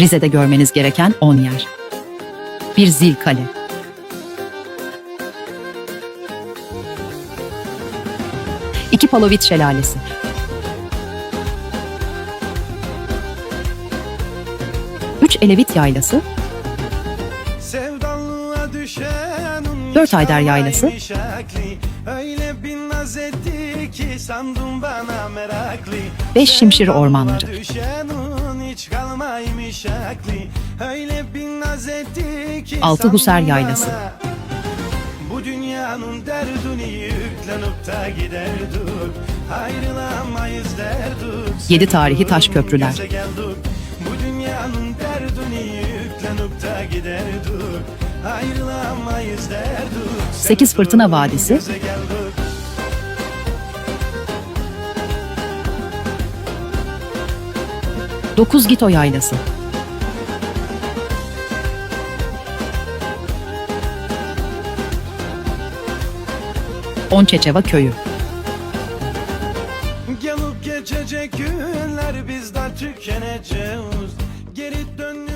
Rize'de görmeniz gereken 10 yer. Bir zil kale. İki Palovit Şelalesi. Üç Elevit Yaylası. Dört Ayder Yaylası. Beş Şimşir Ormanları. Altı Husar Yaylası. Bu dünyanın derdini yüklenip da giderdik. Ayrılamayız derdik. Yedi tarihi taş köprüler. Bu dünyanın derdini yüklenip da giderdik. Ayrılamayız derdik. Sekiz Fırtına Vadisi. Göze geldik. Dokuz Gito Yaylası. On Çeçeva Köyü. Gelip geçecek günler bizden tükeneceğiz Geri dön